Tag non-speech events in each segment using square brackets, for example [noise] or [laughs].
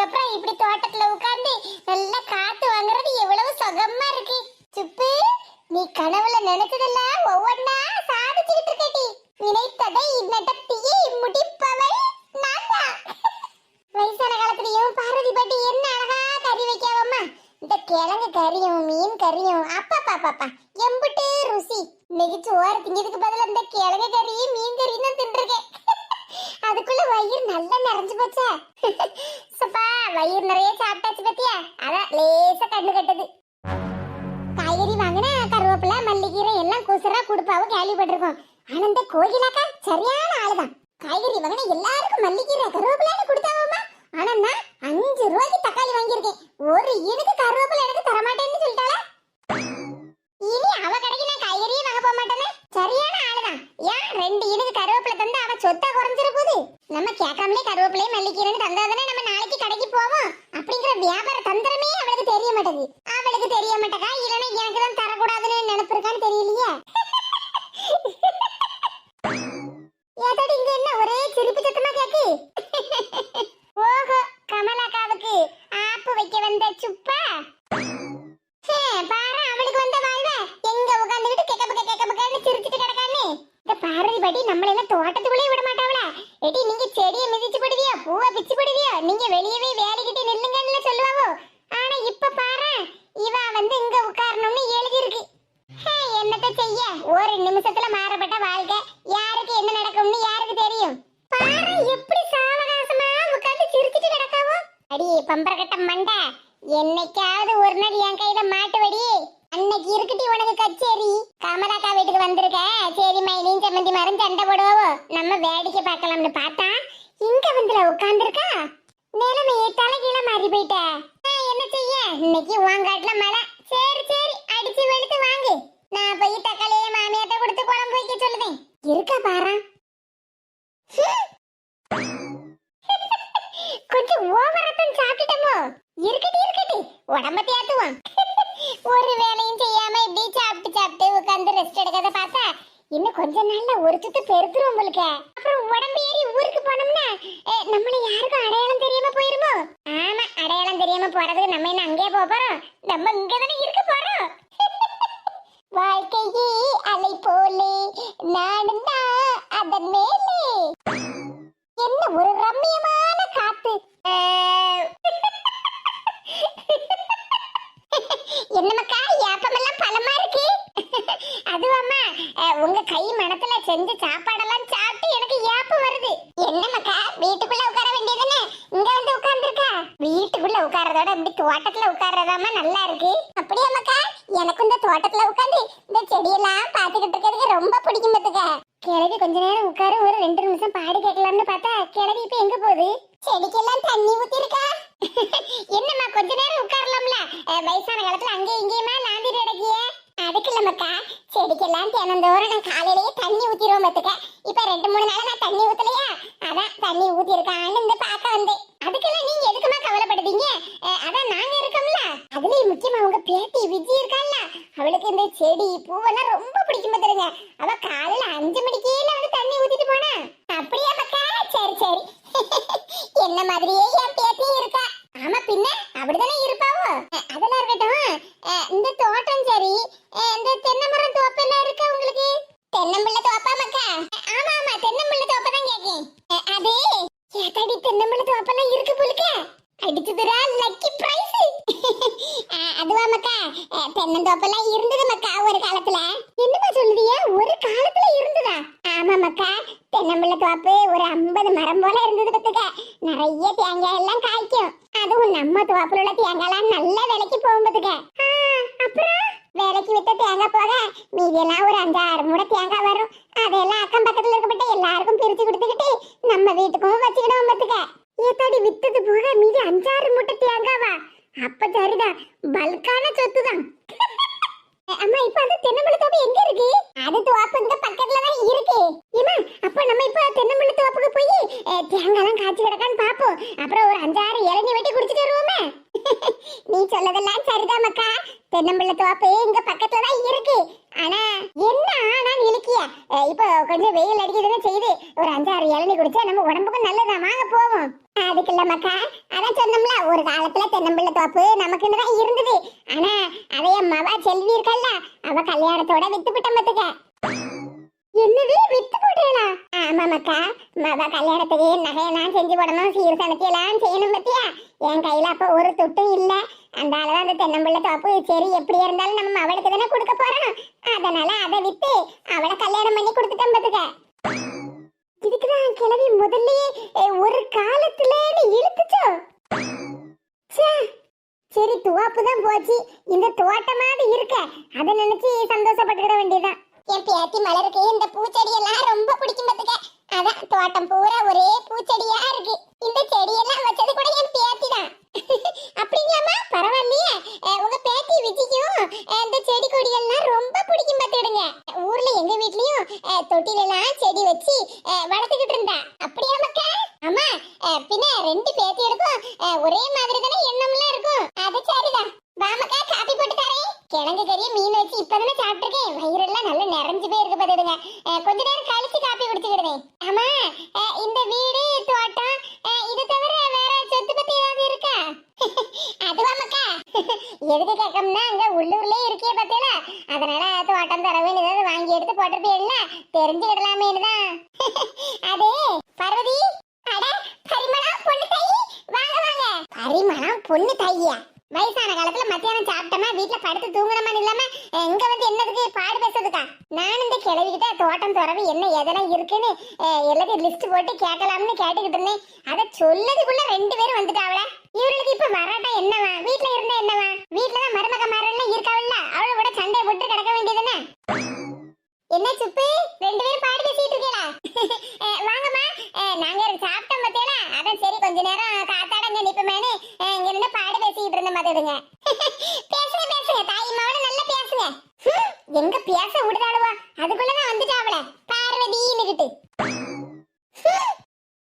அதுக்கப்புறம் இப்படி தோட்டத்துல உட்கார்ந்து நல்லா காத்து வாங்குறது எவ்வளவு சுகமா இருக்கு. சுப்பு நீ கனவுல நினைச்சதெல்லாம் ஒவ்வொன்னா சாதிச்சுக்கிட்டு இருக்கடி நினைத்ததை நடத்தியே முடிப்பவள் நான் தான். [laughs] வயசான காலத்துலயும் பார்வதி பாட்டி என்ன அழகா கறி வைக்காவம்மா? இந்த கிழங்கு கறியும் மீன் கறியும் அப்பா பாப்பா எம்புட்டு ருசி. இன்னைக்கு சோறு திங்கிறதுக்கு பதிலா இந்த கிழங்கு கறியும் மீன் கறியும் தான் தின்றுருக்கேன். [laughs] அதுக்குள்ள வயிறு நல்லா நிறைஞ்சு போச்சா. [laughs] வயிறு நிறைய சாப்பிட்டாச்சு பத்தியா? அதான் லேசா கண்ணு கட்டுது. காய்கறி வாங்கினா கருவேப்பிலை மல்லிகீரை எல்லாம் குசுரா கொடுப்பாவோ கேள்விப்பட்டிருக்கோம். ஆனா இந்த கோகிலாக்கா சரியான ஆளுதான். காய்கறி வாங்கினா எல்லாருக்கும் மல்லிகீரை கருவேப்பிலை கொடுத்தாவோமா ஆனா நான் அஞ்சு ரூபாய்க்கு தக்காளி வாங்கியிருக்கேன். ஒரு இனுக்கு கருவேப்பிலை எனக்கு தரமாட்டேன்னு சொல்லிட்டாளா? இனி அவ கடைக்கு நான் காய்கறியே வாங்க போக மாட்டேனே. சரியான ஆளுதான். ஏன் ரெண்டு இனுக்கு கருவேப்பிலை தந்து அவ சொத்தா குறைஞ்சு கேட்காமலே கருவேப்பிலையே மல்லிக்கீரைன்னு தந்தாதானே நம்ம நாளைக்கு கடைக்கு போவோம்? அப்படிங்கிற வியாபார தந்திரமே அவளுக்கு தெரிய மாட்டேது அவளுக்கு தெரிய மாட்டேக்கா இல்லைன்னா எனக்கு தான் தரக்கூடாதுன்னு நினைப்பு தெரியலையே. ஏதாடி இங்க என்ன ஒரே சிரிப்பு சத்தமா கேக்கு? ஓஹோ கமலாக்காவுக்கு ஆப்பு வைக்க வந்த சுப்பா? பாரு அவளுக்கு வந்த வாழ்வ. எங்க உட்காந்துக்கிட்டு கெக்க பக்க கெக்க பக்கன்னு சிரிச்சிட்டு கிடக்கான்னு இந்த பார்வதி பாட்டி நம்மள எல்லாம் தோட்டத்து விட நீங்க செடியை மிதிச்சு போடுவியா பூவை பிச்சு போடுவியா நீங்க வெளியவே வேலைக்கிட்டு நில்லுங்கன்னு சொல்லுவாவோ ஆனா இப்ப பாரு இவ வந்து இங்க உட்காரணும்னு எழுதி இருக்கு என்னத்த செய்ய ஒரு நிமிஷத்துல மாறப்பட்ட வாழ்க்கை யாருக்கு என்ன நடக்கும்னு யாருக்கு தெரியும் பாரு எப்படி சாவகாசமா உட்கார்ந்து சிரிச்சிட்டு கிடக்காவோ அடி பம்பரக்கட்ட மண்டை என்னைக்காவது ஒரு நாள் என் கையில மாட்டுவடி அன்னைக்கு இருக்குடி உனக்கு கச்சேரி கமலாக்கா வீட்டுக்கு வந்திருக்க சரி மைனியும் சம்மந்தி மரம் சண்டை போடுவோ நம்ம வேடிக்கை பார்க்கலாம்னு பார்த்தா இங்க வந்துல உட்கார்ந்துருக்கா நிலைமையை தலைகீழ மாறி போயிட்ட நான் என்ன செய்ய இன்னைக்கு உங்காட்டுல மழை சரி சரி அடிச்சு வெளுத்து வாங்கு நான் போய் தக்காளியே மாமியாட்ட கொடுத்து குழம்பு வைக்க சொல்லுதேன் இருக்கா பாரு? கொஞ்சம் ஓவரத்தன் சாப்பிட்டுட்டோமோ. இருக்கட்டி இருக்கட்டி. உடம்ப தேத்துவோம் ஒரு வேலையும் செய்யாம இப்படி சாப்பிட்டு சாப்பிட்டு உட்காந்து ரெஸ்ட் எடுக்கிறத பார்த்தா இன்னும் கொஞ்ச நாள்ல ஒரு சுத்து பெருத்துரும் உங்களுக்கு. அப்புறம் உடம்பு ஏறி ஊருக்கு போனோம்னா நம்மள யாருக்கும் அடையாளம் தெரியாம போயிருமோ? ஆமா அடையாளம் தெரியாம போறதுக்கு நம்ம என்ன அங்கேயே போக போறோம்? நம்ம இங்க தானே இருக்க போறோம்? வாழ்க்கையே அலை போலே நானும் தான் அதன் மேலே. என்ன ஒரு ரம்மியமான காத்து. என்னமக்கா ஏப்பமெல்லாம் பலமா இருக்கு? அதுவாம்மா உங்க கை மனத்துல செஞ்ச சாப்பாடெல்லாம் சாப்பிட்டு எனக்கு ஏப்பம் வருது. என்னமக்கா வீட்டுக்குள்ள உட்கார வேண்டியதுன்னு இங்க வந்து உட்கார்ந்துருக்கா? வீட்டுக்குள்ள உட்கார்றதோட இப்படி தோட்டத்துல உட்கார்றதாமா நல்லா இருக்கு. அப்படியாமக்கா எனக்கு இந்த தோட்டத்துல உட்கார்ந்து இந்த செடியெல்லாம் பாத்துக்கிட்டு இருக்கிறதுக்கு ரொம்ப பிடிக்கும் பாத்துக்க கிழவி கொஞ்ச நேரம் உட்காரு ஒரு ரெண்டு நிமிஷம் பாடு கேட்கலாம்னு பார்த்தா கிழவி இப்ப எங்க போகுது? செடிக்கெல்லாம் தண்ணி ஊத்தி இருக்கா [laughs] என்னம்மா கொஞ்ச நேரம் உட்காரலாம்ல? வயசான காலத்துல அங்கே இங்கேயுமா நாந்திட்டு கிடக்கிய. அதுக்கு இல்லம்மாக்கா செடிக்கெல்லாம் தினந்தோறும் நான் காலையிலேயே தண்ணி ஊத்திடுவோம் பார்த்துக்க இப்ப ரெண்டு மூணு நாள் நான் தண்ணி ஊத்தலையா? அதான் தண்ணி ஊத்தி இருக்கான்னு இந்த பார்க்க வந்தேன். அதுக்கெல்லாம் நீங்க எதுக்குமா கவலைப்படுதீங்க? அதான் நாங்க இருக்கோம்ல. அதுலயும் முக்கியமா உங்க பேத்தி விஜி இருக்கால்ல அவளுக்கு இந்த செடி பூவெல்லாம் ரொம்ப பிடிக்கும் பார்த்துருங்க அவ காலையில அஞ்சு மணிக்கே வந்து தண்ணி ஊத்திட்டு போனா அப்படியா மக்கா சரி சரி. [laughs] என்ன மாதிரியே என் பேத்தியும் இருக்கா? ஆமா பின்ன அப்படிதானே இருப்பாவோ அஹ், அதெல்லாம் இருக்கட்டும் அஹ், இந்த தோட்டம் சரி அஹ், இந்த தென்னை மரம் தோப்பு எல்லாம் இருக்கா உங்களுக்கு தென்னம்பிள்ளை தோப்பா மக்கா அஹ், ஆமா ஆமா தென்னம்பிள்ளை தோப்பை தான் கேக்கேன் அஹ், அது ஏதாடி தென்னம்பிள்ளை தோப்பெல்லாம் இருக்கு போலுக்க அடிச்சதுரா லக்கி பிரைஸ் அதுவா மக்கா அஹ், தென்னந்தோப்பெல்லாம் இருந்தது மக்கா ஒரு காலத்துல என்னமா சொல்லுதியா ஒரு காலத்துல இருந்ததா ஆமா மக்கா தென்னம்பிள்ளை தோப்பு ஒரு ஐம்பது மரம் போல இருந்தது பத்துக்க நிறைய தேங்காய் எல்லாம் காய்க்கும் அதுவும் நம்ம தோப்புல நல்ல வேலைக்கு போகும் அப்புறம்? வேலைக்கு வித்த தேங்காய் போக மீதியெல்லாம் ஒரு அஞ்சாறு மூட தேங்காய் வரும். அதெல்லாம் அக்கம் பக்கத்துல இருக்கப்பட்ட எல்லாருக்கும் பிரிச்சு கொடுத்துக்கிட்டு நம்ம வீட்டுக்கும் வச்சுக்கிடுவோம் பத்துக்க ஏத்தாடி வித்தது போக மீதி அஞ்சாறு மூட்டை தேங்காவா? அப்ப சரிதான். பல்கான சொத்து தான் [laughs] அம்மா இப்ப அந்த தென்னம்பழ தோப்பு எங்க இருக்கு? அது தோப்பு இங்க பக்கத்துல தான் இருக்கு. ஏமா அப்ப நம்ம இப்ப தென்னம்பழ தோப்புக்கு போய் அஹ், தேங்காய்லாம் காய்ச்சி கிடக்கான்னு பாப்போம். அப்புறம் ஒரு அஞ்சாறு இளநீ வெட்டி குடிச்சிட்டு வருவோமே. [laughs] நீ சொல்லதெல்லாம் சரிதான் மக்கா. தென்னம்பிள்ளை தோப்பு இங்க பக்கத்துல தான் இருக்கு. ஆனா என்ன ஆனா இழுக்கிய இப்போ கொஞ்சம் வெயில் அடிக்கிறதுன்னு செய்து ஒரு அஞ்சாறு இளநீ குடிச்சா நம்ம உடம்புக்கும் நல்லதா வாங்க போவோம். அதுக்கு இல்ல மக்கா. அதான் சொன்னோம்ல ஒரு காலத்துல தென்னம்பிள்ளை தோப்பு நமக்குன்னு தான் இருந்தது. ஆனா அதைய மவா செல்வி இருக்கல்ல அவ கல்யாணத்தோட வித்து விட்ட மத்துக்க என்னது? வித்து போடுறா ஆமா மக்கா மவ கல்யாணத்துக்கு நகையெல்லாம் செஞ்சு போடணும் சீர் சனத்தியெல்லாம் செய்யணும் பத்தியா? என் கையில அப்ப ஒரு துட்டும் இல்ல. அந்த அளவு அந்த தென்னம்பிள்ளை தோப்பு. சரி எப்படி இருந்தாலும் நம்ம அவளுக்கு தானே கொடுக்க போறோம். அதனால அதை வித்து அவளை கல்யாணம் பண்ணி கொடுத்துட்டேன் பத்துக்க. இதுக்குதான் கிளவி முதல்லயே ஒரு காலத்துல இழுத்துச்சோ? ச்சே, சரி துவாப்பு தான் போச்சு. இந்த தோட்டமாவது இருக்க. அதை நினைச்சு சந்தோஷப்பட்டுக்கிட வேண்டியதான் என் பேத்தி மலருக்கு இந்த பூச்செடி எல்லாம் ரொம்ப பிடிக்கும் பார்த்துக்க. அதான் தோட்டம் பூரா ஒரே பூச்செடியா இருக்கு. இந்த செடியெல்லாம் வச்சது கூட என் பேத்தி தான் அப்படிங்களாமா பரவாயில்லையே அஹ் உங்க பேத்தி விஜய்க்கும் அஹ் இந்த செடி கொடி எல்லாம் ரொம்ப பிடிக்கும் பாத்துடுங்க ஊர்ல எங்க வீட்லயும் அஹ் தொட்டில எல்லாம் செடி வச்சு அஹ் வளர்த்துக்கிட்டு இருந்தா அப்படியா மக்கா ஆமா அஹ் பின்ன ரெண்டு பேத்திகளுக்கும் அஹ் ஒரே மாதிரி தானே எண்ணம்லாம் இருக்கும் அது சரிதான் வாமக்கா காப்பி போட்டு தரேன் கிழங்கு கறிய மீன் வச்சு இப்பதானே சாப்பிட்டுருக்கேன் வயிறெல்லாம் நல்லா நிறைஞ்சு போய் இருக்கு பாத்துடுங்க அஹ் கொஞ்ச நேரம் கழிச்சு காப்பி குடிச்சுக்கிடுவேன் ஆமா அஹ் இந்த வீடு தோட்டம் அஹ் இது தவிர வேற சொத்து பத்தி ஏதாவது இருக்கா அதுவா மக்கா எதுக்கு கேட்கணும்னா அங்க உள்ளூர்லயே இருக்கே பாத்தீங்களா அதனால தோட்டம் தரவேன் ஏதாவது வாங்கி எடுத்து போட்டிருப்பீங்கல்ல தெரிஞ்சுக்கிடலாமேனு தான் அது பார்வதி அட பரிமளம் பொண்ணு தாயி வாங்க வாங்க பரிமளம் பொண்ணு தையா வயசான காலத்துல மத்தியானம் சாப்பிட்டோமா வீட்டுல படுத்து தூங்கணுமா இல்லாம இங்க வந்து என்னதுக்கு பாடு பேசுறதுக்கா? நான் இந்த கிளவிக்கிட்ட தோட்டம் துறவு என்ன எதெல்லாம் இருக்குன்னு எல்லாத்தையும் லிஸ்ட் போட்டு கேட்கலாம்னு கேட்டுக்கிட்டு இருந்தேன். அதை சொல்லதுக்குள்ள ரெண்டு பேரும் வந்துட்டாவல இவர்களுக்கு இப்ப வராட்டா என்னவா? வீட்டுல இருந்தா என்னவா? வீட்டுலதான் மருமக மாரெல்லாம் இருக்காவல்ல. அவளை கூட சண்டை போட்டு கிடக்க வேண்டியதுன்னு என்ன சுப்பு? ரெண்டு பேரும் பாடு பேசிட்டு இருக்கீங்களா? [laughs] வாங்கம்மா. அஹ், நாங்க சாப்பிட்டோம் பத்தியல அதான் சரி கொஞ்ச நேரம் காத்தாட இங்க நிப்பமேனு இங்க நின்று பாடு பேசிட்டு இருந்த மாதிரிடுங்க [laughs] பேசுங்க பேசுங்க. தாயம்மாவோட நல்லா பேசுங்க. எங்க பேச விடுதாளுவா? அதுக்குள்ளதான் வந்துட்டாவல பார்வதின்னுகிட்டு.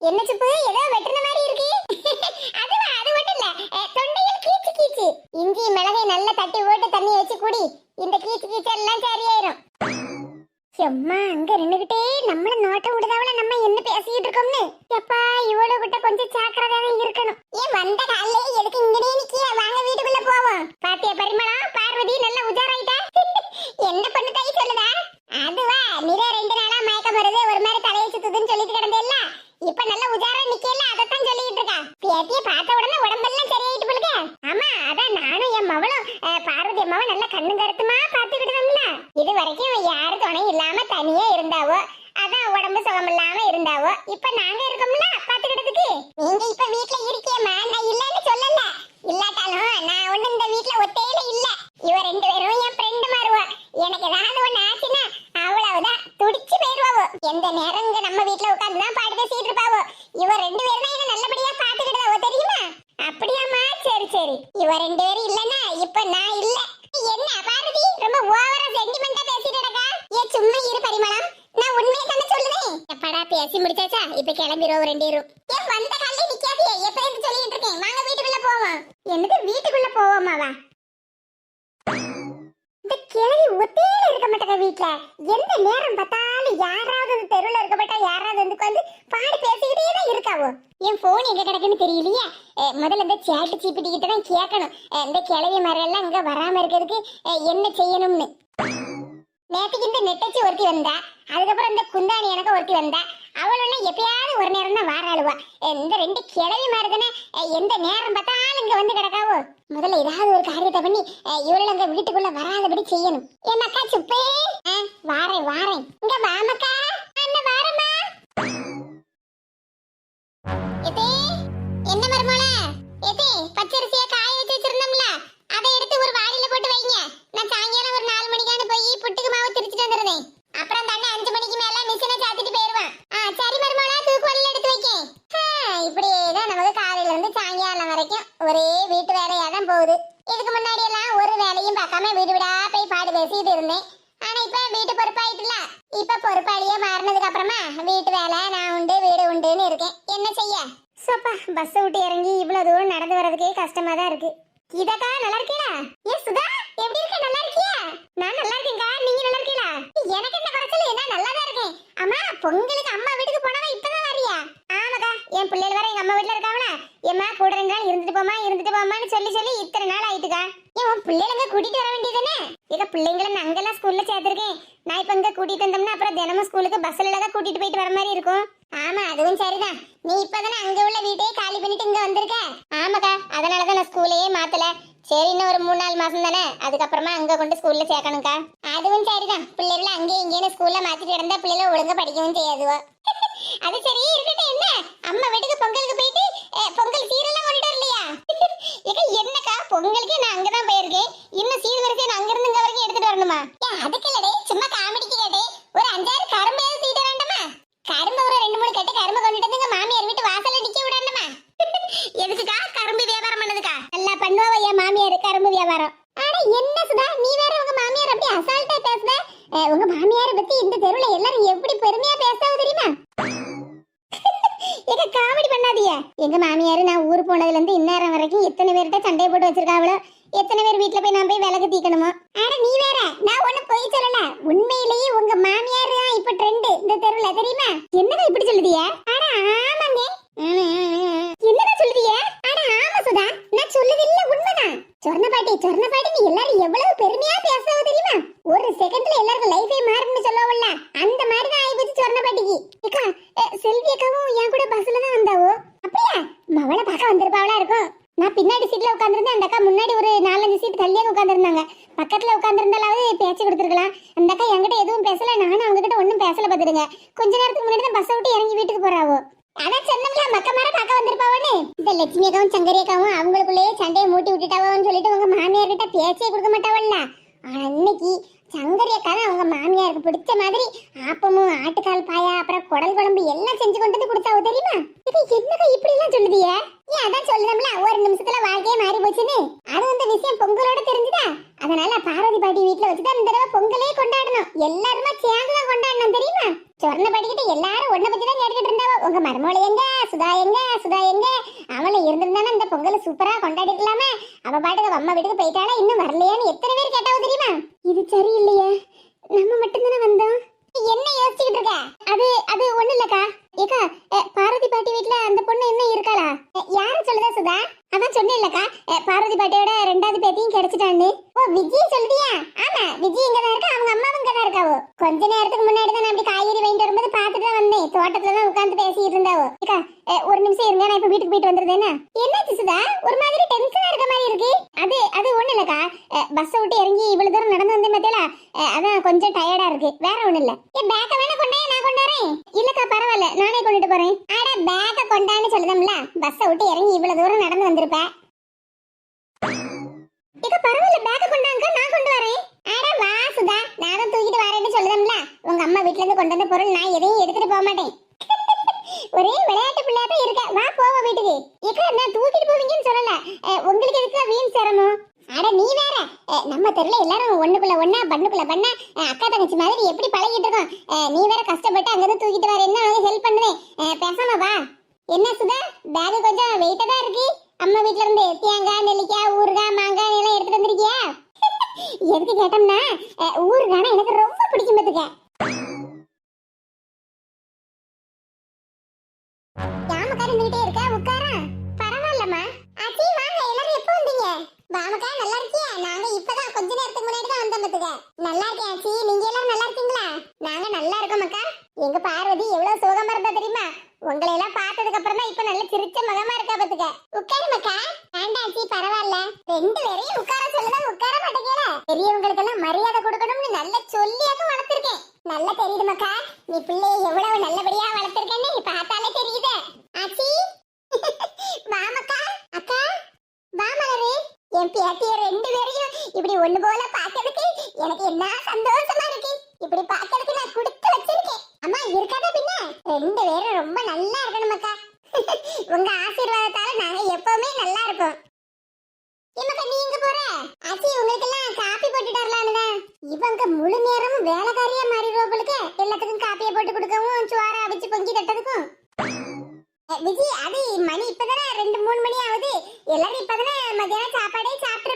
என்ன சுப்பு? ஏதோ வெட்டுன மாதிரி இருக்கு. [laughs] அதுவா? அது மட்டும் இல்ல. தொண்டையில் கீச்சு கீச்சு. இஞ்சி மிளகை நல்லா தட்டி போட்டு தண்ணி வச்சு குடி. இந்த கீச்சு கீச்சு எல்லாம் சரியாயிரும் எம்மா அங்க நின்னுகிட்டே நம்மள நோட்டம் விடுதாவில நம்ம என்ன பேசிட்டு இருக்கோம்னு? எப்பா இவ்வளவு கிட்ட கொஞ்சம் ஜாக்கிரதையாவே இருக்கணும். ஏன் வந்த காலையிலே எதுக்கு இங்கனே நிக்கிற? வாங்க வீட்டுக்குள்ள போவோம். பாத்தியா பரிமளம் பார்வதி நல்ல உஜாராயிட்டா என்ன பண்ணு தாய் சொல்லுதா அதுவா நிற ரெண்டு நாளா மயக்கம் வருது ஒரு மாதிரி தலையை சுத்துதுன்னு சொல்லிட்டு கிடந்தேல்ல இப்ப நல்ல உஜாரா நிக்கல அதத்தான் சொல்லிட்டு இருக்கா பேத்திய பார்த்த உடனே உடம்பெல்லாம் சரியாயிட்டு போலுங்க ஆமா அதான் நானும் என் மவளும் அஹ், பார்வதி அம்மாவும் நல்ல கண்ணு கருத்துமா பாத்துக்கிட்டோம்ல இது வரைக்கும் யாரு துணை இல்லாம தனியா இருந்தாவோ? அதான் உடம்பு சுகம் இல்லாம இருந்தாவோ? இப்ப நாங்க இருக்கோம்ல பாத்துக்கிட்டதுக்கு நீங்க இப்ப வீட்டுல இருக்கேம்மா. நான் இல்லன்னு சொல்லல. இல்லாட்டாலும் நான் ஒண்ணு இந்த வீட்ல ஒத்தையில இல்ல இவ ரெண்டு பேரும் என் ஃப்ரெண்டு மாறுவா எனக்கு ஏதாவது ஒண்ணு ஆச்சுன்னா அவ்வளவுதான் துடிச்சு போயிருவாவோ எந்த நேரம் இங்க நம்ம வீட்ல உட்கார்ந்து தான் பாட்டு பேசிட்டு இருப்பாவோ இவ ரெண்டு பேரும் தான் என்ன நல்லபடியா பாத்துக்கிட்டதாவோ தெரியுமா அப்படியாம்மா சரி சரி இவ ரெண்டு பேரும் இல்லன்னா இப்ப நான் இல்ல என்ன பார்வதி ரொம்ப ஓவரா சென்டிமெண்டா பேசிட்டு இருக்கா ஏ சும்மா இரு பரிமளம் நான் உண்மையை தானே சொல்லுவேன் எப்படா பேசி முடிச்சாச்சா இப்ப கிளம்பிடுவோம் ரெண்டு பேரும் ஏன் வந்த காலையில நிக்காதே எப்ப இருந்து சொல்லிட்டு இருக்கேன் வாங்க வீட்டுக்குள்ள போவோம் என்னது வீட்டுக்குள்ள போவோமாவா இந்த கிழவி ஒத்தையில இருக்க மாட்டாங்க வீட்ல எந்த நேரம் பார்த்தாலும் யாராவது இந்த தெருவில் இருக்கப்பட்டா யாராவது வந்து உட்காந்து பாடி பேசிக்கிட்டே தான் இருக்காவோ. என் ஃபோன் எங்க கிடக்குன்னு தெரியலையே. முதல்ல இந்த சேட்டு சீப்பிட்டி கிட்ட தான் கேட்கணும். இந்த கிழவி மரம் எல்லாம் இங்க வராம இருக்கிறதுக்கு என்ன செய்யணும்னு. நேத்துக்கு இந்த நெட்டச்சி ஒருத்தி வந்தா அதுக்கப்புறம் இந்த குந்தாணி எனக்கு ஒருத்தி வந்தா அவளும் எப்பயாவது ஒரு நேரம் தான் வாராளுவா. இந்த ரெண்டு கிழவி மாதிரி எந்த நேரம் பார்த்தாலும் இங்க வந்து கிடக்காவோ? முதல்ல ஏதாவது ஒரு காரியத்தை பண்ணி அஹ் இவளை அங்க வீட்டுக்குள்ள வராதபடி செய்யணும். என்னக்கா சுப்பே. அஹ் வாரேன் வாரேன். இங்க வாமக்கா அந்த வாரம்மா. எதே என்ன மருமோள? எதே பச்சரிசியா காய வச்சு வச்சிருந்தோம்ல? அதை எடுத்து ஒரு வாளியில போட்டு வைங்க. நான் சாயங்காலம் ஒரு நாலு மணிக்கான போய் புட்டுக்கு மாவு திரிச்சிட்டு வந்துடுறேன் அப்புறம் தானே அஞ்சு மணிக்கு மேல மிஷினை சாத்திட்டு போயிருவேன் ஆ சரி மருமோளா தூக்கு வழியில எடுத்து வைக்கேன் இப்படியே தான் நமக்கு காலையில இருந்து சாயங்காலம் வரைக்கும் ஒரே வீட்டு வேலையா தான் போகுது இதுக்கு முன்னாடி எல்லாம் ஒரு வேலையும் பார்க்காம வீடு வீடா போய் பாடு பேசிட்டு இருந்தேன் ஆனா இப்ப வீட்டு பொறுப்பாயிட்டுல இப்ப பொறுப்பாளியா மாறினதுக்கு அப்புறமா வீட்டு வேலை நான் உண்டு வீடு பஸ்ஸை விட்டு இறங்கி இவ்வளோ தூரம் நடந்து வர்றதுக்கே கஷ்டமாக தான் இருக்குது இதக்கா நல்லா இருக்கீங்களா ஏ சுதா எப்படி இருக்க நல்லா இருக்கியா நான் நல்லா இருக்கேன்க்கா நீங்க நல்லா இருக்கீங்களா எனக்கு என்ன குறைச்சல் நான் நல்லா தான் இருக்கேன் அம்மா பொங்கலுக்கு அம்மா வீட்டுக்கு போனவா இப்பதான் வரியா ஆமாக்கா என் பிள்ளைகள் வேற எங்க அம்மா வீட்ல இருக்காங்களா ஏம்மா கூட ரெண்டு நாள் இருந்துட்டு போமா இருந்துட்டு போமான்னு சொல்லி சொல்லி இத்தனை நாள் ஆயிட்டுக்கா ஏன் உன் பிள்ளைங்க கூட்டிட்டு வர வேண்டியதானே இத பிள்ளைங்களை நான் அங்கெல்லாம் ஸ்கூல்ல சேர்த்திருக்கேன். நான் இப்ப இங்க கூட்டிட்டு வந்தோம்னா அப்புறம் தினமும் ஸ்கூலுக்கு பஸ்ல தான் கூட்டிட்டு போயிட்டு வர மாதிரி இருக்கும். ஆமா அதுவும் சரிதான். நீ இப்பதானே அங்க உள்ள வீட்டையே காலி பண்ணிட்டு இங்க வந்திருக்க? ஆமாக்கா அதனாலதான் நான் ஸ்கூலையே மாத்தல. சரி இன்னும் ஒரு மூணு நாலு மாசம் தானே? அதுக்கப்புறமா அங்க கொண்டு ஸ்கூல்ல சேர்க்கணும்க்கா. அதுவும் சரிதான். பிள்ளைகளை அங்கேயும் இங்கேயும் ஸ்கூல்ல மாத்திட்டு கிடந்தா பிள்ளைகளை ஒழுங்கா படிக்கவும் செய்யாதுவோ [laughs] அது சரி இருக்கட்டும் என்ன? அம்மா வீட்டுக்கு பொங்கலுக்கு போயிட்டு பொங்கல் சீரெல்லாம் கொண்டுட்டு வரலையா? [laughs] ஏக்கா என்னக்கா? பொங்கலுக்கே நான் அங்கதான் போயிருக்கேன். இன்னும் சீர் வரிசை நான் அங்கிருந்து இங்க வரைக்கும் எடுத்துட்டு வரணுமா? அதுக்கு இல்லடே சும்மா காமெடிக்கு கேட்டே. ஒரு அஞ்சாறு கரும்பு ஏதாவது தீட்ட வேண்டாமா? கரும்பு ஒரு ரெண்டு மூணு கட்டு கரும்பு கொண்டுட்டு மாமியார் வீட்டு வாசல்ல நிக்க விடணுமா? எதுக்குக்கா? கரும்பு வியாபாரம் பண்ணதுக்கா? நல்லா பண்ணுவா என் மாமியார் கரும்பு வியாபாரம். ஆனா என்ன சுதா? நீ வேற உங்க மாமியார் அப்படி அசால்ட்டா பேசுத? உங்க மாமியாரை பத்தி இந்த தெருவுல எல்லாரும் எப்படி பெருமையா பேசுறாங்க தெரியுமா? எங்க காமெடி பண்ணாதீங்க. எங்க மாமியார் நான் ஊர் போனதுல இருந்து இந்நேரம் வரைக்கும் எத்தனை பேர்கிட்ட சண்டை போட்டு வச்சிருக்காவளோ? எத்தனை பேர் வீட்டுல போய் நான் போய் விளக்கு தீக்கணுமோ? ஆனா நீ வேற. நான் ஒண்ணு போய் சொல்லல. உண்மையிலேயே உங்க மாமியார் தான் இப்ப ட்ரெண்ட் இந்த தெருவுல தெரியுமா என்னடா இப்படி சொல்லுதிய ஆனா ஆமாங்க என்னடா சொல்லுதிய ஆனா ஆமா சுதா நான் சொல்லுது இல்ல உண்மைதான் சொர்ண பாட்டி சொர்ண பாட்டி நீ எல்லாரும் எவ்வளவு பெருமையா பேசுறவ தெரியுமா ஒரு செகண்ட்ல எல்லாருக்கும் லைஃபே மாறும்னு சொல்லவும்ல அந்த மாதிரி தான் ஆயிப்போச்சு சொர்ண பாட்டிக்கு அக்கா அஹ், செல்வி அக்காவும் என் கூட பஸ்ல தான் வந்தாவோ அப்படியா மவளை பார்க்க வந்திருப்பாவளா இருக்கும். நான் பின்னாடி சீட்ல உட்காந்துருந்தேன் அந்த அக்கா முன்னாடி ஒரு நாலஞ்சு சீட் தள்ளியே உட்காந்துருந்தாங்க பக்கத்துல உட்காந்துருந்தாலாவது பேச்சு கொடுத்துருக்கலாம். அந்த அக்கா என்கிட்ட எதுவும் பேசல. நானும் அவங்க கிட்ட ஒன்றும் பேசல பார்த்துடுங்க கொஞ்ச நேரத்துக்கு முன்னாடி தான் பஸ்ஸை விட்டு இறங்கி வீட்டுக்கு போறாவோ. அதான் சொன்னோம்ல மக்க மாற பார்க்க வந்திருப்பாவோன்னு. இந்த லட்சுமி அக்காவும் சங்கரி அக்காவும் அவங்களுக்குள்ளேயே சண்டையை மூட்டி விட்டுட்டாவோன்னு சொல்லிட்டு உங்க மாமியார் கிட்ட பேச்சே கொடுக்க மாட்டாவல்ல. அன்னைக்கு சங்கரி அவங்க மாமியாருக்கு பிடிச்ச மாதிரி ஆப்பமும் ஆட்டுக்கால் பாயா அப்புறம் குடல் குழம்பு எல்லாம் செஞ்சு கொண்டு வந்து கொடுத்தாவோ தெரியுமா? இது என்னக்கா இப்படி எல்லாம் சொல்லுதிய ஏன் அதான் சொல்லுதம்ல ஒரு நிமிஷத்துல வாழ்க்கையே மாறி போச்சுன்னு? அது வந்து விஷயம் பொங்கலோட தெரிஞ்சுதா? அதனால பார்வதி பாட்டி வீட்டுல வச்சுதான் இந்த தடவை பொங்கலே கொண்டாடணும். எல்லாருமா சேர்ந்துதான் கொண்டாடணும் தெரியுமா? சொர்ண படிக்கிட்டு எல்லாரும் ஒன்ன பத்தி தான் கேட்டுக்கிட்டு இருந்தாவோ? உங்க மருமகளை எங்க? சுதா எங்க? சுதா எங்க? அவளை இருந்திருந்தானே இந்த பொங்கல் சூப்பரா கொண்டாடிக்கலாமே அவ பாட்டுக்கு அம்மா வீட்டுக்கு போயிட்டாளா? இன்னும் வரலையான்னு எத்தனை பேர் கேட்டாவோ தெரியுமா? இது சரியில்லையே. நம்ம மட்டும்தானே வந்தோம். என்ன யோசிச்சுக்கிட்டு இருக்க? அது அது ஒண்ணு இல்லக்கா. ஏக்கா பார்வதி பாட்டி வீட்ல அந்த பொண்ணு இன்னும் இருக்காளா? அஹ், யாரு சொல்லுதா சுதா? அதான் சொன்னேன்லக்கா. இல்லக்கா பார்வதி பாட்டியோட ரெண்டாவது பேத்தியும் கிடைச்சிட்டான்னு. ஓ விஜய் சொல்லுதியா ஆமா விஜய் இங்க தான் இருக்கா அவங்க அம்மாவும் இங்க தான் இருக்காவோ? கொஞ்ச நேரத்துக்கு முன்னாடி தான் அப்படி காய்கறி வாங்கிட்டு வரும்போது பாத்துட்டு தான் வந்தேன். தோட்டத்துல தான் உட்காந்து பேசிட்டு இருந்தாவோ? ஏக்கா ஒரு நிமிஷம் இருங்க நான் இப்ப வீட்டுக்கு போயிட்டு வந்துருந்தேன் என்னாச்சு சுதா? ஒரு மாதிரி டென்ஷனா இருக்க மாதிரி இருக்கு. அது அது ஒண்ணு இல்லக்கா. பஸ் விட்டு இறங்கி இவ்வளவு தூரம் நடந்து வந்தேன் பாத்தியா அதான் கொஞ்சம் டயர்டா இருக்கு. வேற ஒண்ணு இல்ல. என் பேக்க வேணா கொண்டே நான் கொண்டாரேன் இல்லக்கா பரவாயில்ல. நானே கொண்டுட்டு போறேன். அட பேக்க கொண்டான்னு சொல்லுதம்ல. பஸ்ஸை விட்டு இறங்கி இவ்வளவு தூரம் நடந்து வந்திருப்ப. இக்க பரவாயில்ல பேக்க கொண்டாங்க நான் கொண்டு வரேன். அட வா சுதா நான் தூக்கிட்டு வரேன்னு சொல்லுதம்ல. உங்க அம்மா வீட்ல இருந்து கொண்டு வந்த பொருள் நான் எதையும் எடுத்துட்டு போக மாட்டேன். [laughs] ஒரே விளையாட்டு பிள்ளையா தான் இருக்க. வா போவோம் வீட்டுக்கு. இக்க நான் தூக்கிட்டு போவீங்கன்னு சொல்லல. உங்களுக்கு எதுக்கு வீண் சிரமம்? அட நீ வேற. நம்ம தெருல எல்லாரும் ஒண்ணுக்குள்ள ஒண்ணா பண்ணுக்குள்ள பண்ணா அக்கா தங்கச்சி மாதிரி எப்படி பழகிட்டு இருக்கோம்? நீ வேற கஷ்டப்பட்டு அங்கிருந்து தூக்கிட்டு வர என்ன ஹெல்ப் பண்ணுவேன் பேசாம வா. என்ன சுதா? பேக் கொஞ்சம் வெயிட்டா தான் இருக்கு. அம்மா வீட்ல இருந்து தேங்காய் நெல்லிக்காய் ஊறுகாய் மாங்காய் எல்லாம் எடுத்துட்டு வந்திருக்கியா? [laughs] எதுக்கு கேட்டோம்னா ஊறுகாய்னா எனக்கு ரொம்ப பிடிக்கும் பாத்துக்க யாமக்கா இருந்துகிட்டே இருக்க? உட்காரா? பரவாயில்லம்மா. அசீவ பாமக்கா நல்லா இருக்கியா? நாங்க இப்பதான் கொஞ்ச நேரத்துக்கு முன்னாடி தான் வந்தோம் பத்துக்க. நல்லா இருக்கேன் ஆச்சி நீங்க எல்லாரும் நல்லா இருக்கீங்களா? நாங்க நல்லா இருக்கோம் அக்கா. எங்க பார்வதி எவ்வளவு சோகமா இருந்தா தெரியுமா? உங்களை எல்லாம் பார்த்ததுக்கு அப்புறம் தான் இப்ப நல்ல சிரிச்ச முகமா இருக்கா பாத்துக்க. உட்காரு மக்கா வேண்டாம் ஆச்சி பரவாயில்ல. ரெண்டு பேரையும் உட்கார சொல்லுதான் உட்கார மாட்டேங்கல பெரியவங்களுக்கு எல்லாம் மரியாதை கொடுக்கணும்னு நல்ல சொல்லியாக வளர்த்திருக்கேன். நல்லா தெரியுது மக்கா நீ பிள்ளைய எவ்வளவு நல்லபடியா வளர்த்திருக்கேன்னு நீ பார்த்தாலே தெரியுது. ஆச்சி [laughs] வாமக்கா அக்கா. வா மலரே. என் பேத்திய ரெண்டு பேரையும் இப்படி ஒண்ணு போல பாக்கிறதுக்கு எனக்கு என்ன சந்தோஷமா இருக்கு. இப்படி பாக்கிறதுக்கு நான் கொடுத்து வச்சிருக்கேன். அம்மா இருக்காதா பின்ன ரெண்டு பேரும் ரொம்ப நல்லா இருக்கணும் அக்கா [laughs] உங்க ஆசீர்வாதத்தை நாங்க எப்பவுமே நல்லா இருப்போம் இம்மக்கா நீ எங்க போற ஆச்சி உங்களுக்கு எல்லாம் காப்பி போட்டுட்டு வரலான்னு இவங்க முழு நேரமும் வேலைக்காரியா மாறிடுவோம் எல்லாத்துக்கும் காப்பியை போட்டு கொடுக்கவும் சுவார அவிச்சு பொங்கி தட்டதுக்கும் அஹ் விஜி அது மணி இப்பதானே ரெண்டு மூணு மணி ஆகுது எல்லாரும் இப்பதானே மத்தியானம் சாப்பாடே சாப்பிட்டு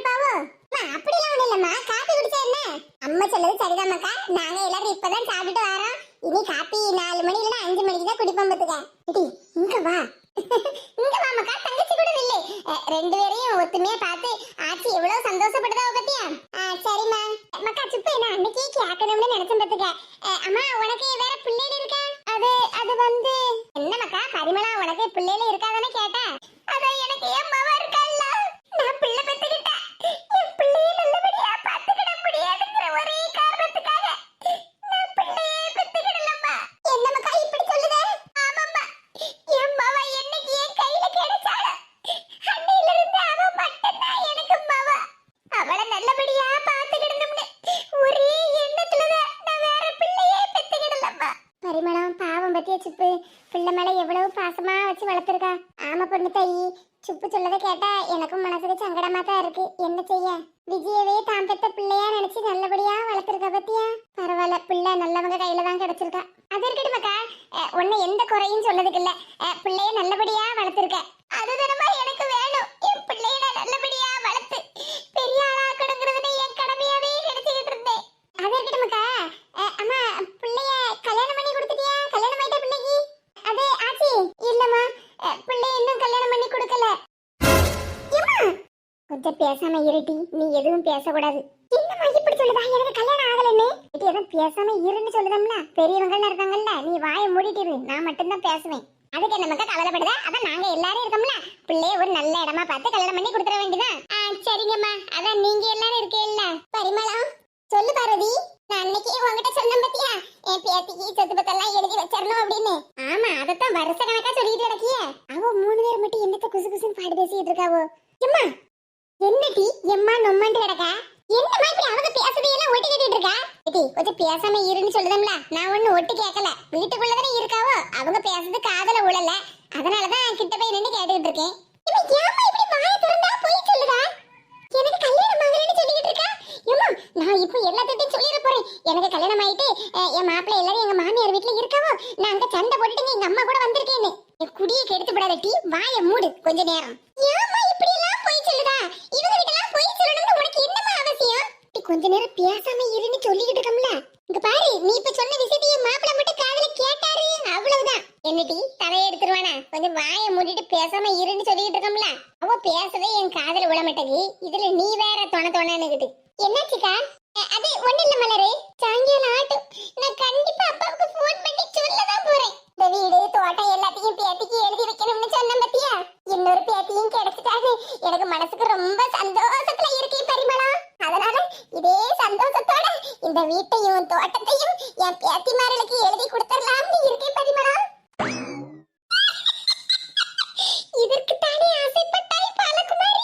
சரிதாம்மாக்கா நாங்க எல்லாரும் இப்பதான் சாப்பிட்டுட்டு வரோம் இனி காப்பி நாலு மணி இல்லைன்னா அஞ்சு மணிக்கு தான் குடிப்போம் பாத்துக்க இடி இங்க வா இங்க வாமாக்கா தங்கச்சி கூட இல்லை ரெண்டு பேரையும் ஒத்துமையா பார்த்து ஆச்சி எவ்வளவு சந்தோஷப்படுதா பத்தியா சரிம்மா மக்கா சுப்பு நான் அன்னைக்கே கேட்கணும்னு நினைச்சேன் பாத்துக்க அம்மா உனக்கு வேற பிள்ளைகள் இருக்கா? அது அது வந்து என்ன மக்கா பரிமளா உனக்கு பிள்ளைகள் இருக்காதானே கேட்டேன் அதான் எனக்கு என் மவ இருக்கல்ல நான் பிள்ளை பெத்துக்கிட்டேன் என் பிள்ளைய நல்லபடியா பாத்துக்கிட முடியாதுங்கிற ஒரே காரணத்துக்காக நான் பிள்ளையே பெத்துக்கிடலம்மா என்ன மக்கா இப்படி சொல்லுத ஆமாம்மா என் மவ என்னைக்கு என் கையில கிடைச்சாளோ அன்னையில இருந்து அவ மட்டும்தான் எனக்கு மவ அவளை நல்லபடியா பாத்துக்கிடணும்னு ஒரே எண்ணத்துலதான் நான் வேற பிள்ளையே பெத்துக்கிடலம்மா பரிமளம் பாவம் பத்திய சுப்பு பிள்ளை மேல எவ்வளவு பாசமா வச்சு வளர்த்துருக்கா ஆமா பொண்ணு தாயி சுப்பு சொல்லதை கேட்டா எனக்கும் மனசுக்கு சங்கடமா தான் இருக்கு என்ன செய்ய விஜயவே தான் பெத்த பிள்ளையா நினைச்சு நல்லபடியா வளர்த்துருக்கா பத்தியா பரவாயில்ல பிள்ளை நல்லவங்க கையில அது இருக்கட்டும் அக்கா. உன்னை எந்த குறையும் சொல்லதுக்கு இல்ல பிள்ளைய நல்லபடியா வளர்த்திருக்க. அதுதானமா எனக்கு வேணும். என் பிள்ளைய நான் நல்லபடியா வளர்த்து பெரிய ஆளாக்கணுங்கிறது என் கடமையாவே நினைச்சுக்கிட்டு இருந்தேன். அது இருக்கட்டும் அக்கா. அஹ், அம்மா பிள்ளைய கல்யாணம் பண்ணி கொடுத்துட்டியா? கல்யாணம் ஆயிட்ட பிள்ளைக்கு அது ஆச்சி? இல்லம்மா. அஹ், பிள்ளைய இன்னும் கல்யாணம் பண்ணி கொடுக்கல. கொஞ்சம் பேசாம இருட்டி நீ எதுவும் பேசக்கூடாது என்னம்மா இப்படி சொல்லுதா எனக்கு கல்யாணம் ஆகலன்னு இது எதுவும் பேசாம இருன்னு சொல்லுதம்ல பெரியவங்க இருக்காங்கல்ல நீ வாயை மூடிட்டு இரு நான் மட்டும்தான் பேசுவேன் அதுக்கு என்ன மக்கா கவலைப்படுத அதான் நாங்க எல்லாரும் இருக்கோம்ல பிள்ளைய ஒரு நல்ல இடமா பார்த்து கல்யாணம் பண்ணி கொடுத்துற வேண்டியதான் ஆ, சரிங்கம்மா அதான் நீங்க எல்லாரும் இருக்கீங்கல்ல? பரிமளம் சொல்லு பார்வதி. நான் அன்னைக்கு உங்ககிட்ட சொன்னேன் பாத்தியா? என் பேத்திக்கு சொத்து பத்தெல்லாம் எழுதி வச்சிடணும் அப்படின்னு. ஆமா அதத்தான் வருஷ கணக்கா சொல்லிட்டு கிடக்கிய. அவ மூணு பேர் மட்டும் என்னத்த குசு குசுன்னு பாடு பேசிட்டு இருக்காவோ? எம்மா என்னடி எம்மா நொம்மன்ட்டு கிடக்கா? என்ன இப்படி அவங்க பேசுறதையெல்லாம் ஒட்டி கேட்டுட்டு இருக்கா? ஏடி கொஞ்சம் பேசாம இருன்னு சொல்லுதம்ல. நான் ஒண்ணு ஒட்டு கேட்கல. வீட்டுக்குள்ளதானே இருக்காவோ? அவங்க பேசுறது காதல உழல. அதனாலதான் கிட்ட போய் நின்னு கேட்டுக்கிட்டு இருக்கேன். இப்படி வாயை திறந்தா போய் சொல்லுதா? எனக்கு கல்யாணம் ஆகலன்னு சொல்லிக்கிட்டு இருக்கா? ஏம்மா நான் இப்போ எல்லாத்தையும் சொல்லிட போறேன். எனக்கு கல்யாணம் ஆயிட்டு என் மாப்பிள்ளை எல்லாரும் எங்க மாமியார் வீட்டுல இருக்காவோ நான் அங்க சண்டை போட்டுட்டு எங்க அம்மா கூட வந்திருக்கேன்னு. என் குடியை கெடுத்து விடாத டீ வாய மூடு கொஞ்ச நேரம். ஏமா இப்படி எல்லாம் போய் சொல்லுதா? இவங்க கிட்ட எல்லாம் போய் சொல்லணும்னு உனக்கு என்னமா அவசியம்? கொஞ்ச நேரம் பேசாம இருன்னு சொல்லிக்கிட்டு இருக்கோம்ல. இங்க பாரு நீ இப்ப சொன்ன விஷயத்தையே மாப்பிள்ள மட்டும் காதல கேட்டாரு. அவ்வளவுதான். என்னடி தலையை எடுத்துருவானா? கொஞ்சம் வாயை மூடிட்டு பேசாம இருன்னு சொல்லி இருக்கோம்ல அவ பேசவே என் காதுல விழ மாட்டேங்குது இதுல நீ வேற தொண தொணன்னுகிட்டு என்னாச்சுக்கா அ- அது ஒண்ணு இல்ல மலரு சாயங்காலம் ஆட்டும் நான் கண்டிப்பா அப்பாவுக்கு ஃபோன் பண்ணி சொல்லதான் போறேன் இந்த வீடு தோட்டம் எல்லாத்தையும் பேத்திக்கு எழுதி வைக்கணும்னு சொன்னேன் பத்தியா இன்னொரு பேத்தியும் கிடைச்சிட்டாரு எனக்கு மனசுக்கு ரொம்ப சந்தோஷத்துல இருக்கு பரிமளம் அதனால இதே சந்தோஷத்தோட இந்த வீட்டையும் தோட்டத்தையும் என் பேத்திமார்களுக்கு எழுதி கொடுத்துடலாம்னு இருக்கேன் பரிமளம் இதற்கு தானே ஆசைப்பட்டாய் பாலகுமாரி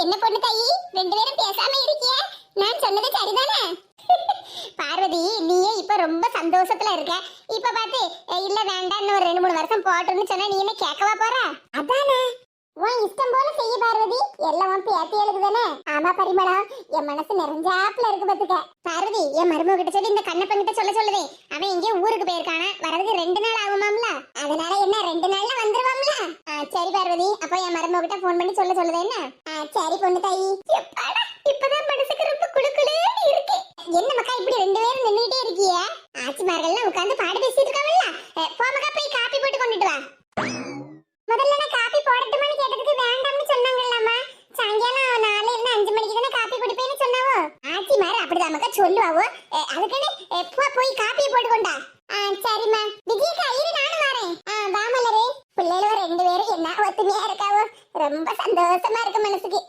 என்ன பொண்ணு தாயி ரெண்டு பேரும் பேசாம இருக்கிய நான் சொன்னது சரிதானே? [laughs] பார்வதி நீயே இப்ப ரொம்ப சந்தோஷத்துல இருக்க. இப்ப பார்த்து இல்ல வேண்டாம் ஒரு ரெண்டு மூணு வருஷம் போட்டுன்னு சொன்னா நீ என்ன கேட்கவா போற? அதானே. உன் இஷ்டம் போல செய்ய பார்வதி. எல்லாம் உன் பேத்தி எழுதுதானே? ஆமா பரிமளா என் மனசு நிறைஞ்சாப்புல இருக்கு பாத்துக்க. பார்வதி என் மருமக கிட்ட சொல்லி இந்த கண்ணப்பன் கிட்ட சொல்ல சொல்லுதே. அவன் இங்கே ஊருக்கு போயிருக்கானா? வரதுக்கு ரெண்டு நாள் ஆகுமாம்ல? அதனால என்ன ரெண்டு நாள்ல வந்துருவாம்ல? சரி பார்வதி அப்ப என் மருமக கிட்ட போன் பண்ணி சொல்ல சொல்லுது என்ன? சரி பொண்ணு தாயி. இப்பதான் மனசுக்கு ரொம்ப குளுக்குளுன்னு இருக்கு. என்ன மக்கா இப்படி ரெண்டு பேரும் நின்னுட்டே இருக்கிய? ஆச்சிமார்கள்லாம் உட்காந்து பாடு பேசிட்டு இருக்காங்கல்ல? போமக்கா போய் காப்பி போட்டு கொண்டுட்டு வா முதல்ல நான் காப்பி போடட்டுமான்னு கேட்டதுக்கு வேண்டாம்னு சொன்னாங்கல்லம்மா சாயங்காலம் நாலு இல்ல அஞ்சு மணிக்கு தானே காப்பி குடிப்பேன்னு சொன்னாவோ ஆச்சி மாரு அப்படிதான் மக்கா அதுக்குன்னு அஹ், போய் காப்பி போட்டு கொண்டா ஆ, சரிம்மா விஜயக்கா இரு நானும் வரேன். ஆ வா மலரு பிள்ளைகளும் ரெண்டு பேரும் என்ன ஒத்துமையா இருக்காவோ. ரொம்ப சந்தோஷமா இருக்கு மனசுக்கு.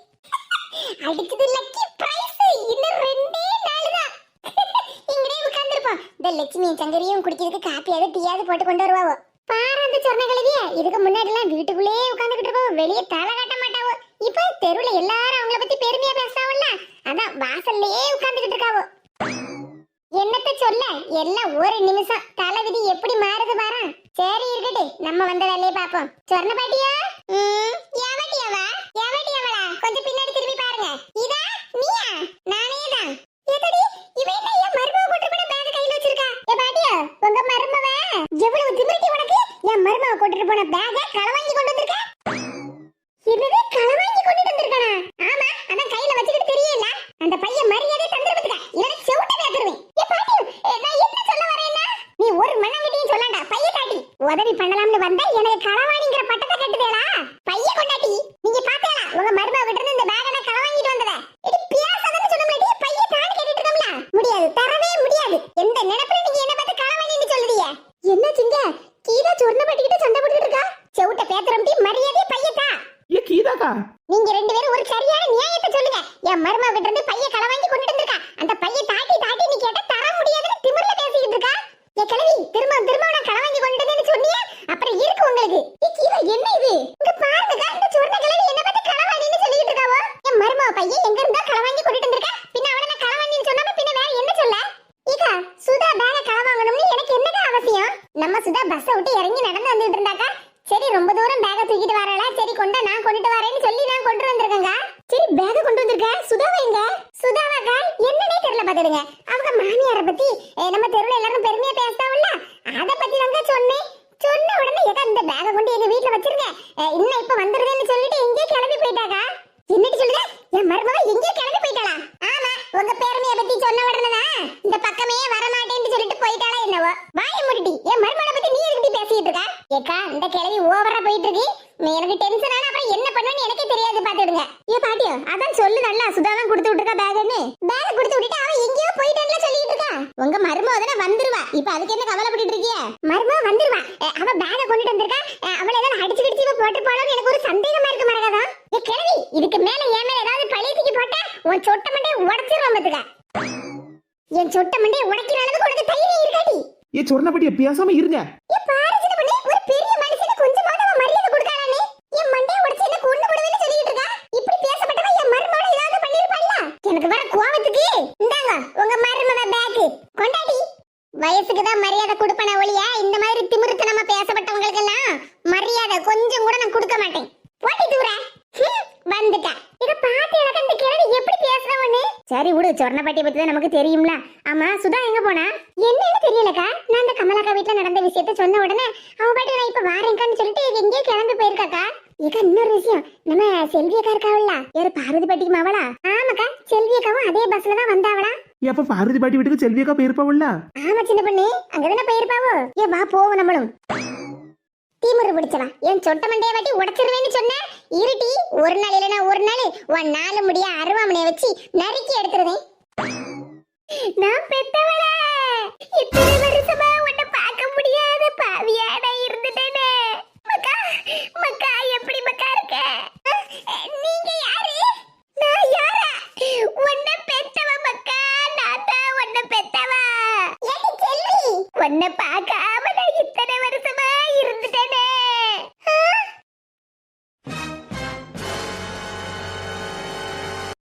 அடுத்தது லக்கி பிரைஸ் இன்னும் ரெண்டே நாள் தான் இங்கனே உட்கார்ந்திருப்போம். இந்த லட்சுமியும் சங்கரியும் குடிக்கிறதுக்கு காப்பியாவது டீயாவது போட்டு கொண்டு வருவாவோ பாரு அந்த சொன்ன கழுவிய இதுக்கு முன்னாடி எல்லாம் வீட்டுக்குள்ளேயே உட்கார்ந்துகிட்டு இருப்போம் வெளியே தலை காட்ட மாட்டாவோ இப்போ தெருவுல எல்லாரும் அவங்கள பத்தி பெருமையா பேசுறாவல்ல அதான் வாசல்லையே உட்கார்ந்துகிட்டு இருக்காவோ என்னத்த சொல்ல எல்லாம் ஒரு நிமிஷம் தலைவிதி எப்படி மாறுது பாரு சரி இருக்கட்டு நம்ம வந்த வேலையை பாப்போம் சொர்ண பாட்டியா? ம், எவட்டியவா? கொஞ்சம் பின்னாடி திரும்பி பாருங்க. இதா? நீயா? நானே தான். எதடி? இவ என்ன என் மருமக போட்டு பேக் கையில வச்சிருக்கா? ஏ பாட்டியா உங்க மருமவ? எவ்வளவு திமிர்த்தி உனக்கு? என் மருமக கொண்டுட்டு போன பேக களவாங்கி கொண்டு வந்திருக்க என்னது களவாங்கி கொண்டுட்டு வந்திருக்கானா ஆமா அதான் கையில வச்சுக்கிட்டு தெரியல அந்த பையன் மரியாதை தந்துருப்பதுக்க இல்ல செவுட்ட பேத்துருவேன் எப்பா பேத்துறோம்டி மரியாதை பையத்தா ஏ கீதாக்கா நீங்க ரெண்டு பேரும் ஒரு சரியான நியாயத்தை சொல்லுங்க. என் மருமகிட்ட இருந்து பைய களை வாங்கி கொண்டுட்டு வந்திருக்கா அந்த பைய தாட்டி தாட்டி நீ கேட்டா தர முடியாதுன்னு திமிர்ல பேசிக்கிட்டு இருக்கா ஏ கிழவி திரும்ப திரும்ப நான் களை வாங்கி கொண்டுட்டு வந்தேன்னு சொன்னியே அப்புறம் இருக்கு உங்களுக்கு ஏ கீதா என்ன இது இங்க பாருங்கக்கா இந்த சொன்ன கிழவி என்ன பார்த்து களை வாங்கின்னு சொல்லிட்டு இருக்காவோ என் மருமக பையன் எங்க இருந்தா களை வாங்கி கொண்டுட்டு வந்திருக்கா பின்ன அவளை நான் களை வாங்கின்னு சொன்னாம பின்ன வேற என்ன சொல்ல ஏக்கா சுதா பேக களை வாங்கணும்னு எனக்கு என்னக்கா அவசியம் நம்ம சுதா பஸ்ஸை விட்டு இறங்கி நடந்து வந்துட்டு இருந்தாக்கா சரி ரொம்ப தூரம் பேக தூக்கிட்டு வரல சரி கொண்டா நான் கொண்டுட்டு வரேன்னு சொல்லி நான் கொண்டு வந்திருக்கேங்க சரி பேக கொண்டு வந்திருக்க சுதாவா எங்க சுதாவாக்கா என்னன்னே தெரியல பாத்துடுங்க அவங்க மாமியார பத்தி அஹ், நம்ம தெருவுல எல்லாரும் பெருமையா பேசுதாவல்ல அத பத்தி தாங்க சொன்னேன் சொன்ன உடனே ஏதா இந்த பேக கொண்டு எங்க வீட்ல வச்சிருங்க அஹ், இன்னும் இப்ப வந்துருதுன்னு சொல்லிட்டு எங்கேயோ கிளம்பி போயிட்டாக்கா என்னடி சொல்லுத என் மருமக எங்கேயோ கிளம்பி போயிட்டாளா ஆமா உங்க பெருமைய பத்தி சொன்ன உடனே தான் இந்த பக்கமே வர மாட்டேன்னு சொல்லிட்டு போயிட்டாளா என்னவோ வாய முடி என் மருமகளை பத்தி நீ எதுக்கு பேசிட்டு இருக்க ஏக்கா இந்த கிளவி ஓவரா போயிட்டு இருக்கு நீ எனக்கு டென்ஷன் ஆனா அப்புறம் என்ன பண்ணுவேன்னு எனக்கே தெரியாது பாத்துடுங்க ஏ பாட்டியோ அதான் சொல்லு நல்லா சுதா தான் கொடுத்து விட்டுருக்கா பேக்னு பேக் கொடுத்து விட்டுட்டு அவன் எங்கேயோ போயிட்டான்ல சொல்லிட்டு இருக்கா உங்க மருமக தானே வந்துருவா இப்ப அதுக்கு என்ன கவலைப்பட்டு இருக்கிய மருமக வந்துருவா அஹ், அவ பேக கொண்டுட்டு வந்திருக்கா அஹ், அவளை ஏதாவது அடிச்சு கிடிச்சு இவ போட்டு போலான்னு எனக்கு ஒரு சந்தேகமா இருக்கு மரகதா ஏ கிழவி இதுக்கு மேல என் மேல ஏதாவது பழி தூக்கி போட்டா உன் சொட்ட மண்டைய உடைச்சிருவோம் பாத்துக்க என் சொட்ட மண்டைய உடைக்கிற அளவுக்கு உனக்கு தைரியம் இருக்காடி. ஏ சொன்னபடியே பேசாம இருங்க. ஏ பாரு சின்ன பொண்ணு ஒரு பெரிய மனுஷனுக்கு கொஞ்சமாவது அவன் மரியாதை கொடுக்கறானே என் மண்டைய உடைச்சு என்ன கொண்டு போடுவேன்னு சொல்லிட்டு இருக்கா? இப்படி பேசப்பட்டவ என் மருமகளை ஏதாவது பண்ணிருப்பாள்ல எனக்கு வர கோவத்துக்கு. இந்தாங்க உங்க மருமக பேக் கொண்டாடி. வயசுக்கு தான் மரியாதை கொடுப்பன ஒழிய இந்த மாதிரி திமிருத்தனமா பேசப்பட்டவங்களுக்கு எல்லாம் மரியாதை கொஞ்சம் கூட நான் கொடுக்க மாட்டேன். போட்டி தூர. வந்துட்டா இத எனக்கு எப்படி பேசுறவன்னு சரி விடு சொர்ணப்பட்டி பத்தி தான் நமக்கு தெரியும்ல. ஆமா சுதா எங்க போனா? என்னன்னு தெரியலக்கா. நான் அந்த கமலாக்கா வீட்ல நடந்த விஷயத்த சொன்ன உடனே அவ பாட்டு நான் இப்ப வாரேங்கான்னு சொல்லிட்டு எங்கேயோ கிளம்பி போயிருக்காக்கா. ஏக்கா இன்னொரு விஷயம். நம்ம செல்வி அக்கா இருக்காவல்ல. யாரு பார்வதி பாட்டிக்கு மாவளா ஆமாக்கா செல்வி அக்காவும் அதே பஸ்ல தான் வந்தாவளா? எப்ப பாரதி பாட்டி வீட்டுக்கு செல்வியக்கா போயிருப்பாவுல்ல? ஆமா சின்ன பொண்ணு. அங்கதானே போயிருப்பாவோ? ஏ வா போவோம் நம்மளும். தீமுறை பிடிச்சவா என் சொட்ட மண்டைய வாட்டி உடைச்சிருவேன்னு சொன்ன? இருட்டி ஒரு நாள் இல்லைன்னா ஒரு நாள். உன் நாலு முடிய அருவாமனைய வச்சு நறுக்கி எடுத்துருவேன். நான் பெத்தவள. இத்தனை வருஷமா உன்னை பார்க்க முடியாத பாவியா நான் இருந்துட்டேனே. மக்கா மக்கா எப்படி மக்கா இருக்க? நீங்க யாரு? நான் யாரா? உன்னை பெத்தவ மக்கா நான் தான் உன்னை பெத்தவ. உன்னை பார்க்காம நான் இத்தனை வருஷமா இருந்துட்டேனே.